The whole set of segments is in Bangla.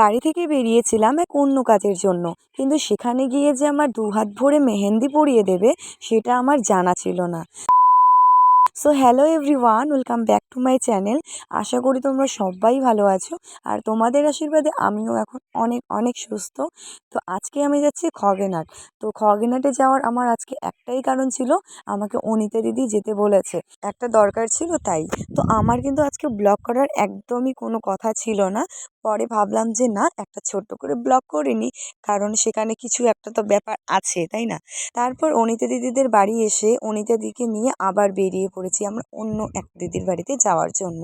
বাড়ি থেকে বেরিয়েছিলাম এক অন্য কাজের জন্য। কিন্তু সেখানে গিয়ে যে আমার দু হাত ভরে মেহেন্দি পরিয়ে দেবে, সেটা আমার জানা ছিল না। So hello everyone welcome back to my channel আশা করি তোমরা সবাই ভালো আছো, আর তোমাদের আশীর্বাদে আমিও এখন অনেক অনেক সুস্থ। তো আজকে আমি যাচ্ছি খগেনহাট। তো খগেনহাটে যাওয়ার আমার আজকে একটাই কারণ ছিল, আমাকে অনিতা দিদি যেতে বলেছে। একটা দরকার ছিল তাই। তো আমার কিন্তু আজকে ব্লগ করার একদমই কোনো কথা ছিল না। পরে ভাবলাম যে, না, একটা ছোট্ট করে ব্লগ করে নিই কারণ সেখানে কিছু একটা তো ব্যাপার আছে, তাই না? তারপর অনিতা দিদিদের বাড়ি এসে অনিতা দিকে নিয়ে আবার বেরিয়ে পড়েছি আমরা অন্য এক দিদির বাড়িতে যাওয়ার জন্য।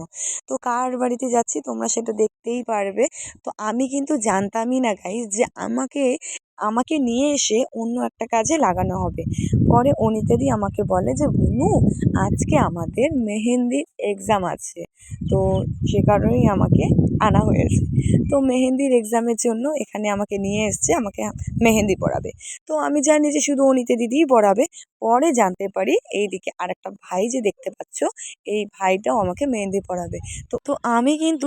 তো কার বাড়িতে যাচ্ছি তোমরা সেটা দেখতেই পারবে। তো আমি কিন্তু জানতামই না গাইজ যে আমাকে আমাকে নিয়ে এসে অন্য একটা কাজে লাগানো হবে। পরে অনিতাদি আমাকে বলে যে, বুনু, আজকে আমাদের মেহেন্দির এক্সাম আছে। তো সে কারণেই আমাকে আনা হয়েছে। তো মেহেন্দির এক্সামের জন্য এখানে আমাকে নিয়ে এসছে, আমাকে মেহেন্দি পড়াবে। তো আমি জানি যে শুধু অনিতে দিদিই পড়াবে। পরে জানতে পারি এইদিকে আর একটা ভাই যে দেখতে পাচ্ছ, এই ভাইটাও আমাকে মেহেন্দি পড়াবে। তো তো আমি কিন্তু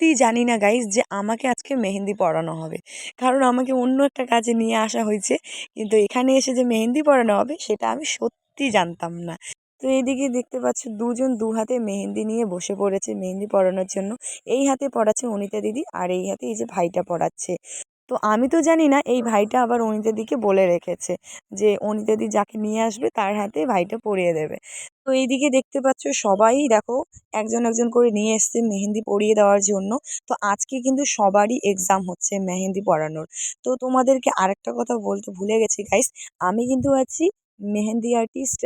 সত্যিই জানি না গাইজ যে আমাকে আজকে মেহেন্দি পড়ানো হবে। কারণ আমাকে অন্য একটা কাজে নিয়ে আসা হয়েছে। কিন্তু এখানে এসে যে মেহেন্দি পড়ানো হবে, সেটা আমি সত্যি জানতাম না। তো এইদিকে দেখতে পাচ্ছ দুজন দু হাতে মেহেন্দি নিয়ে বসে পড়েছে মেহেন্দি পড়ানোর জন্য। এই হাতে পড়াচ্ছে অনিতা দিদি আর এই হাতে এই যে ভাইটা পড়াচ্ছে তো আমি তো জানি না, এই ভাইটা আবার অনিতা দিকে বলে রেখেছে যে, অনিতা দি যাকে নিয়ে আসবে, তার হাতে ভাইটা পরিয়ে দেবে। তো এইদিকে দেখতে পাচ্ছ সবাই, দেখো, একজন একজন করে নিয়ে এসছে মেহেন্দি পরিয়ে দেওয়ার জন্য। তো আজকে কিন্তু সবারই এক্সাম হচ্ছে মেহেন্দি পড়ানোর তো তোমাদেরকে আরেকটা কথা বলতে ভুলে গেছি গাইস আমি কিন্তু আছি মেহেন্দি আর্টিস্ট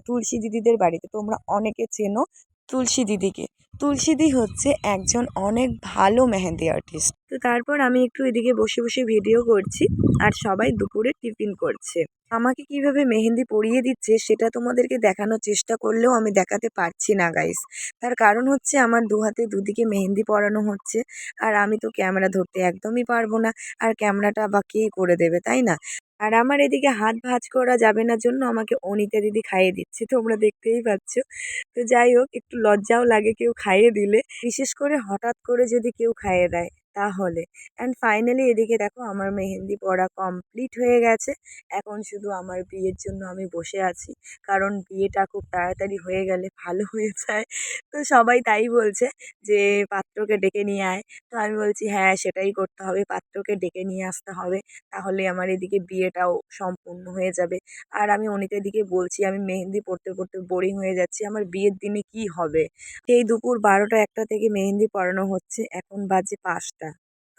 তুলসী দিদিদের বাড়িতে। তোমরা অনেকে চেনো তুলসী দিদিকে। তুলসী দি হচ্ছে একজন অনেক ভালো মেহেন্দি আর্টিস্ট তো তারপর আমি একটু এদিকে বসে বসে ভিডিও করছি আর সবাই দুপুরে টিফিন করছে। আমাকে কীভাবে মেহেন্দি পরিয়ে দিচ্ছে সেটা তোমাদেরকে দেখানোর চেষ্টা করলেও আমি দেখাতে পারছি না গাইস তার কারণ হচ্ছে আমার দু হাতে দুদিকে মেহেন্দি পরানো হচ্ছে আর আমি তো ক্যামেরা ধরতে একদমই পারব না। আর ক্যামেরাটা বা কে করে দেবে, তাই না? আর আমার এদিকে হাত ভাজ করা যাবে না জন্য আমাকে অনিতা দিদি খাইয়ে দিচ্ছে, তোমরা দেখতেই পাচ্ছ। তো যাই হোক, একটু লজ্জাও লাগে কেউ খাইয়ে দিলে। বিশেষ করে হঠাৎ করে যদি কেউ খাইয়ে দেয়। তাহলে। অ্যান্ড ফাইনালি এদিকে দেখো আমার মেহেন্দি পড়া কমপ্লিট হয়ে গেছে। এখন শুধু আমার বিয়ের জন্য আমি বসে আছি। কারণ বিয়েটা খুব তাড়াতাড়ি হয়ে গেলে ভালো হয়ে যায়। তো সবাই তাই বলছে যে, পাত্রকে ডেকে নিয়ে আয়। তো আমি বলছি হ্যাঁ সেটাই করতে হবে। পাত্রকে ডেকে নিয়ে আসতে হবে। তাহলে আমার এদিকে বিয়েটাও সম্পূর্ণ হয়ে যাবে। আর আমি অনিতার দিকে বলছি, আমি মেহেন্দি পড়তে পড়তে বোরিং হয়ে যাচ্ছি। আমার বিয়ের দিনে কি হবে? এই দুপুর বারোটা একটা থেকে মেহেন্দি পড়ানো হচ্ছে। এখন বাজে পাঁচটা।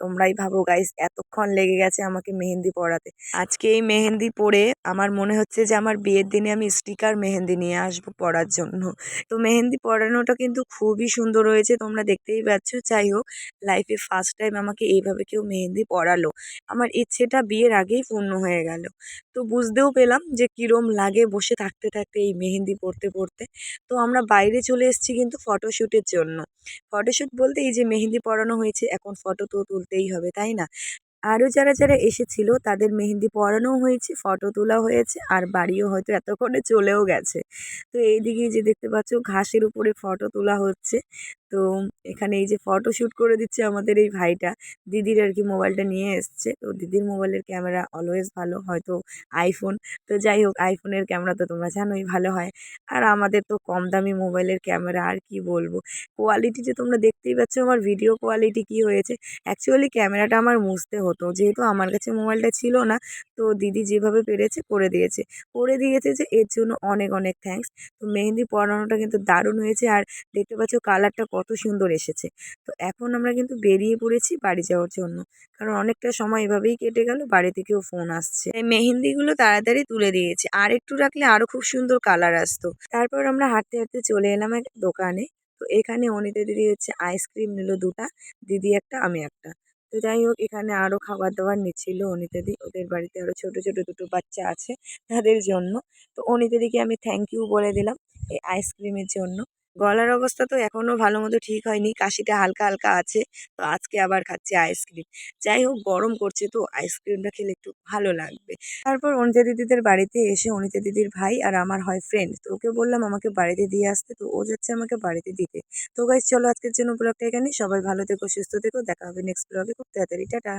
তোমরাই ভাবো গাইস এতক্ষণ লেগে গেছে আমাকে মেহেন্দি পড়াতে আজকে এই মেহেন্দি পরে আমার মনে হচ্ছে যে আমার বিয়ের দিনে আমি স্টিকার মেহেন্দি নিয়ে আসব পরার জন্য। তো মেহেন্দি পরানোটা কিন্তু খুবই সুন্দর হয়েছে, তোমরা দেখতেই পাচ্ছ। যাই হোক লাইফে ফার্স্ট টাইম আমাকে এইভাবে কেউ মেহেন্দি পরালো। আমার ইচ্ছেটা বিয়ের আগেই পূর্ণ হয়ে গেল। তো বুঝতেও পেলাম যে কীরম লাগে বসে থাকতে থাকতে এই মেহেন্দি পড়তে পড়তে তো আমরা বাইরে চলে এসেছি কিন্তু ফটোশ্যুটের জন্য। ফটোশ্যুট বলতে এই যে মেহেন্দি পরানো হয়েছে, এখন ফটো তো তুলতেই হবে, তাই না? আরও যারা যারা এসেছিল তাদের মেহেন্দি পরানোও হয়েছে ফটো তোলা হয়েছে, আর বাড়িও হয়তো এতক্ষণে চলেও গেছে। তো এইদিকে যে দেখতে পাচ্ছ, ঘাসের উপরে ফটো তোলা হচ্ছে। তো এখানে এই যে ফটো শ্যুট করে দিচ্ছে আমাদের এই ভাইটা। দিদির আর কি মোবাইলটা নিয়ে এসছে। তো দিদির মোবাইলের ক্যামেরা অলওয়েজ ভালো, হয়তো আইফোন তো যাই হোক আইফোনের ক্যামেরা তো তোমরা জানোই ভালো হয়। আর আমাদের তো কম দামি মোবাইলের ক্যামেরা আর কি বলব? কোয়ালিটি যে তোমরা দেখতেই পাচ্ছ, আমার ভিডিও কোয়ালিটি কি হয়েছে? অ্যাকচুয়ালি ক্যামেরাটা আমার মুছতে হতো। যেহেতু আমার কাছে মোবাইলটা ছিল না, তো দিদি যেভাবে পেরেছে, করে দিয়েছে। করে দিয়েছে যে এর জন্য অনেক অনেক থ্যাঙ্কস তো মেহেন্দি পড়ানোটা কিন্তু দারুণ হয়েছে। আর দেখতে পাচ্ছ কালারটা কত সুন্দর এসেছে। তো এখন আমরা কিন্তু বেরিয়ে পড়েছি বাড়ি যাওয়ার জন্য। কারণ অনেকটা সময় এভাবেই কেটে গেল, বাড়ি থেকেও ফোন আসছে। মেহেন্দিগুলো তাড়াতাড়ি তুলে দিয়েছে। আর একটু রাখলে আরও খুব সুন্দর কালার আসতো। তারপর আমরা হাঁটতে হাঁটতে চলে এলাম এক দোকানে। তো এখানে অনিতা দিদি হচ্ছে আইসক্রিম নিল দুটা, দিদি একটা, আমি একটা। তো যাই হোক, এখানে আরও খাবার দাবার নিচ্ছিল অনিতাদি ওদের বাড়িতে আরও ছোটো ছোটো দুটো বাচ্চা আছে তাদের জন্য। তো অনিতাদিকে আমি থ্যাংক ইউ বলে দিলাম এই আইসক্রিমের জন্য। গলার অবস্থা তো এখনও ভালো মতো ঠিক হয়নি, কাশিটা হালকা হালকা আছে, তো আজকে আবার খাচ্ছি আইসক্রিম যাই হোক, গরম করছে তো আইসক্রিমটা খেলে একটু ভালো লাগবে। তারপর অনিতা দিদিদের বাড়িতে এসে অনিতা দিদির ভাই আর আমার হয় ফ্রেন্ড তো ওকে বললাম আমাকে বাড়িতে দিয়ে আসতে, তো ও যাচ্ছে আমাকে বাড়িতে দিতে। তো গাইজ চলো আজকের জন্য ব্লগটা এখানে সবাই ভালো থেকো, সুস্থ থেকো, দেখা হবে নেক্সট ব্লগে খুব তাড়াতাড়ি, টাটা।